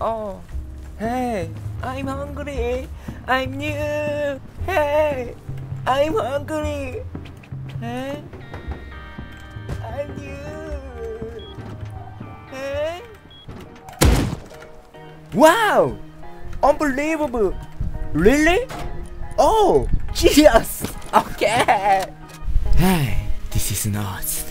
Oh, hey, I'm hungry. I'm new. Hey, I'm hungry. Hey, I'm new. Hey. Wow, unbelievable. Really? Oh, cheers. Okay. Hey, this is nuts.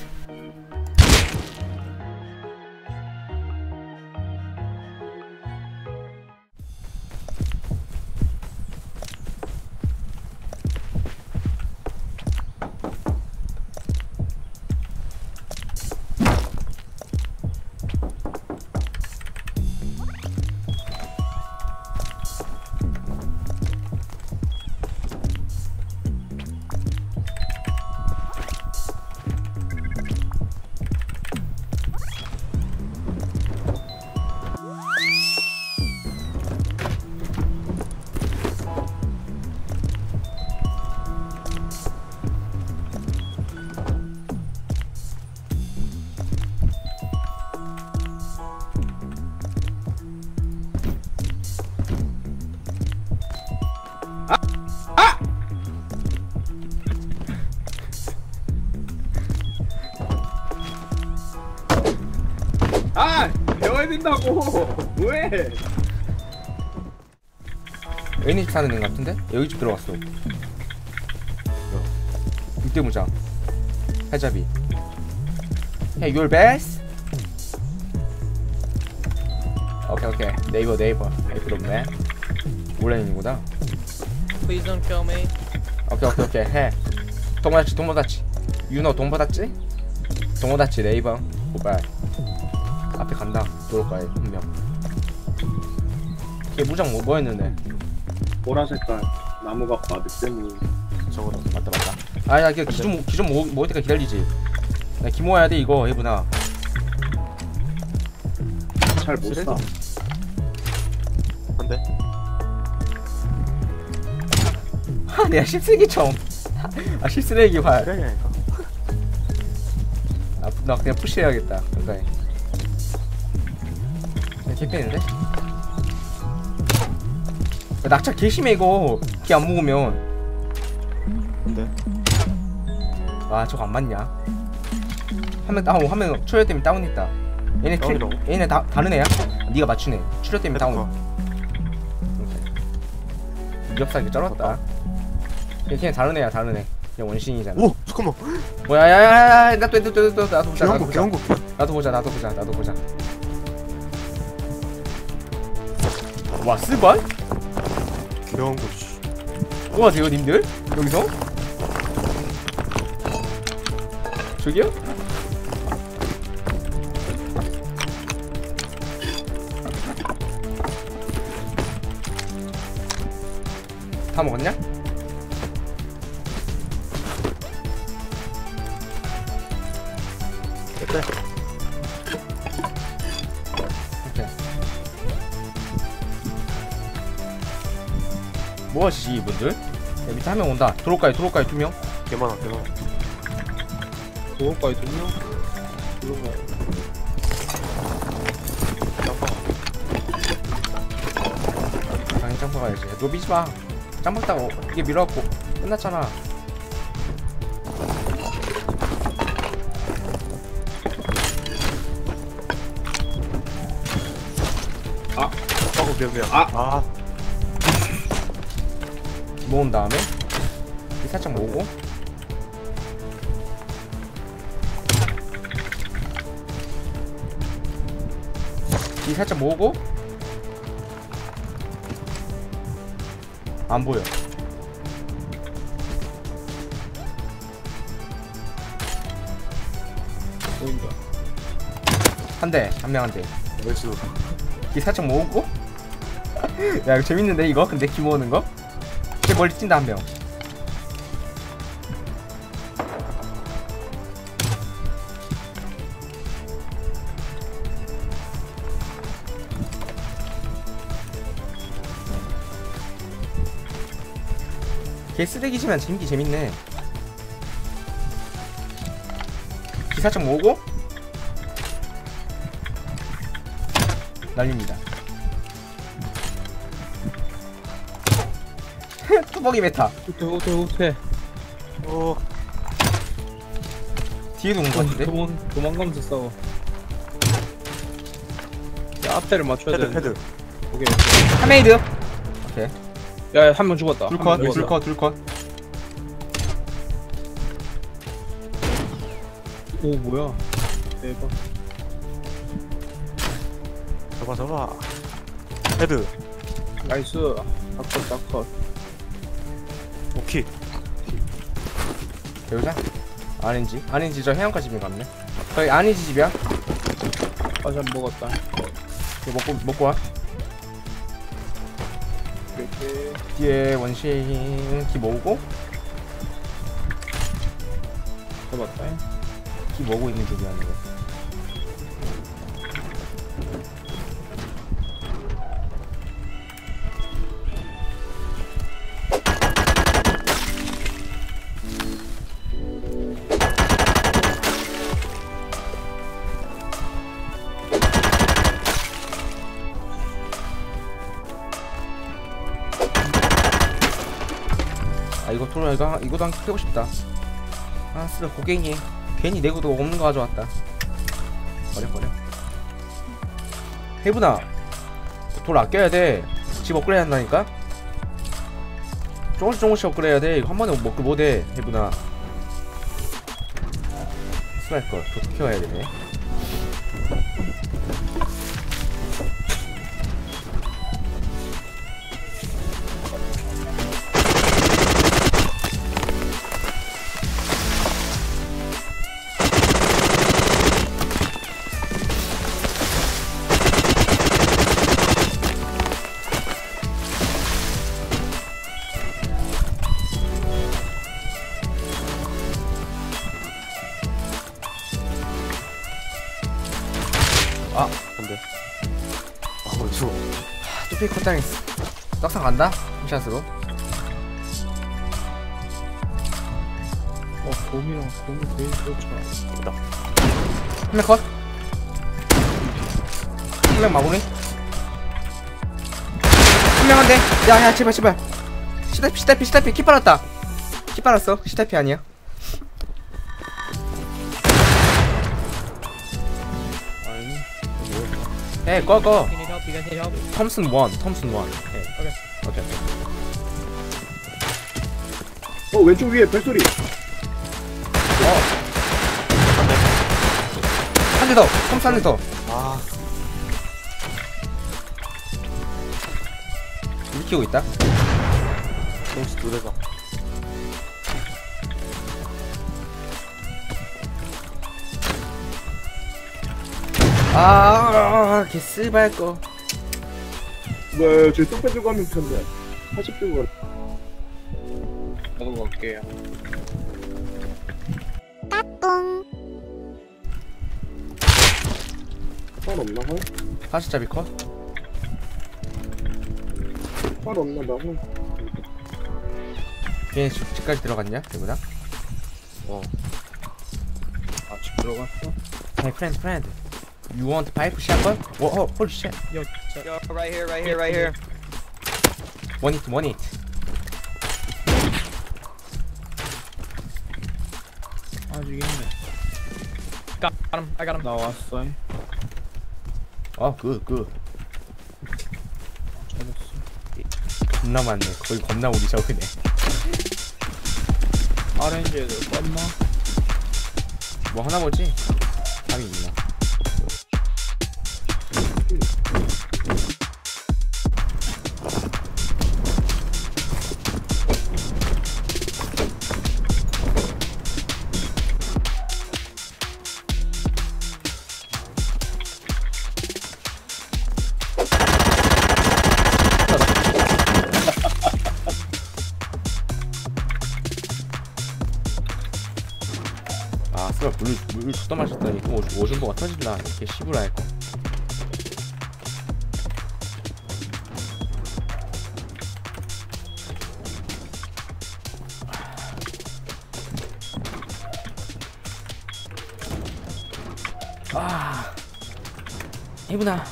된다고! 왜? 애니 집 사는 애 같은데? 여기 집 들어갔어. 이때 무장. 해잡이. Hey, your best? 오케이 오케이. 네이버 네이버. 에이프로맨. 몰라인이구나. Please don't kill me. 오케이 오케이 오케이. 해. 동모다치 동모다치. 유노 동모다치? 동모다치 네이버. 고발. 앞에 간다. 도로가에 한 명. 걔 무장 뭐 뭐였는데? 보라 색깔 나무가 바드 때문에 저거다 맞다 맞다. 아야 그 기좀 기좀 모 모을 때까지 기다리지. 나 기 모아야 돼 이거 해보나 잘 못 사. 안돼 하 내가 십쓰기 좀아 십쓰레기 활 그러냐니까. 아, 나 그냥 푸시해야겠다 가까이 야 개패는데? 야, 낙차 개심해 이거 기안 먹으면 안돼 아 저거 안 맞냐 한명 다운 한명 출혈 때문에 다운 있다 얘네 킬, 다운이라고? 얘네 다, 다른 애야? 네가 맞추네 출혈 때문에 다운 이력사기 쩔었다 얘 그냥 다른 애야 다른 애 그냥 원신이잖아 오 잠깐만 뭐야 야야야야 나도 나도 나도 나도 보자 나도 보자 나도 보자 나도 보자 와 스발? 개왕국 씨뭐 하세요 님들? 여기서? 저기요? 다 먹었냐? 됐대 뭐하시지 이분들? 야, 밑에 한 명 온다. 도로가에 도로가에 두명? 개 많아 개 많아. 도로가에 두 명? 도로가에. 짱빵 당연히 짱박 가야지. 야, 너 미지마. 짱박 따고 이게 밀어갖고 끝났잖아 어 미안 미안. 아! 아 모은 다음에 이 살짝 모으고. 이 살짝 모으고. 안 보여. 보인다. 한대 한 명 한대. 멸수 이 살짝 모으고. 야 이거 재밌는데 이거? 근데 기 모으는 거? 걔 멀리 뛴다 한 명. 개 쓰레기지만 재밌기 재밌네. 기사청 모으고? 날립니다 뚜벅이 메타. 후퇴 후퇴 후퇴 오 뒤에도 온거 같은데? 도망, 도망가면서 싸워. 야 앞에를 맞춰야 패드 되는데. 패드. 오케이. 하메이드. 오케이. 야한 명 죽었다. 둘컷 한명 죽었다. 둘컷 둘컷. 오 뭐야? 대박. 잡아 잡아. 패드. 나이스. 다컷 다컷 오케이. 배우자? 아닌지? 아닌지 저 해안가 집에 갔네. 거기 아닌지 집이야? 아잘 먹었다. 이거 먹고 먹고 와. 이렇게 뒤에 원신 키 모으고. 잡았다. 키 모으고 있는 중이야 이거 아 이거 토로 이거 한- 이거도 한개 고 싶다. 아 쓰레 고갱이. 괜히 내구도 없는 거 가져왔다. 버려 버려. 해분아 돌 아껴야 돼집 업그레이드 한다니까? 조금씩 조금씩 업그레이드 해야 돼. 이거 한 번에 먹고 못해 해분아 스나이퍼 더 키워야 되네 뚜피 컷당했어 떡상 간다 샷으로 어 곰이랑 곰이 제일 좋죠 한명 컷. 한명 마무리. 한명 한대. 야, 야, 제발, 제발. 시타피, 시타피, 시타피. 키 빨았다. 키 빨았어. 시타피 아니야. 아니 에, 꺼, 꺼. You need help? You guys need help? 톰슨 원, 톰슨 원. 에. 오케이. 오케이. 어 왼쪽 위에 발소리 한대 더. 톰슨 한대 더. 아 키우고 있다. 동시 두 대가 아, 개쓰발 거. 뭐야 저기 쏙 빼주고 하면 편데 80 들고 가 나도 갈게요 활 없나 활? 파시잡이 컷. 활 없나 나무 걔 집, 집까지 들어갔냐? 대구나. 어 아집 들어갔어? Hey, friend, friend. You want pipe shotgun? Whoa, oh, holy shit. 야 진짜 Yo, right here, right here, right here. One it, one it. 아직 있네 Got him, I got him 나왔어 어, 굿, 굿. 잡았어 겁나 많네. 거의 겁나 우리 적으네. RNG 애들 썸마 뭐 하나 보지? 답이 있나? 아, 스가 물, 물 쏟다 마셨더니 또 오- 오줌보가 터질라. 이렇게 씹으라 할 거. 아, 이분아,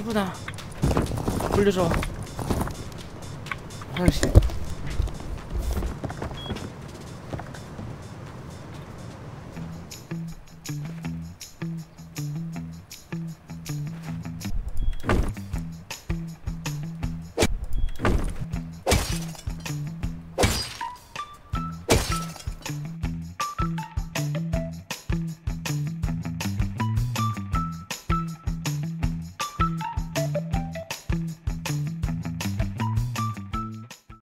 이분아, 돌려줘. 화장실.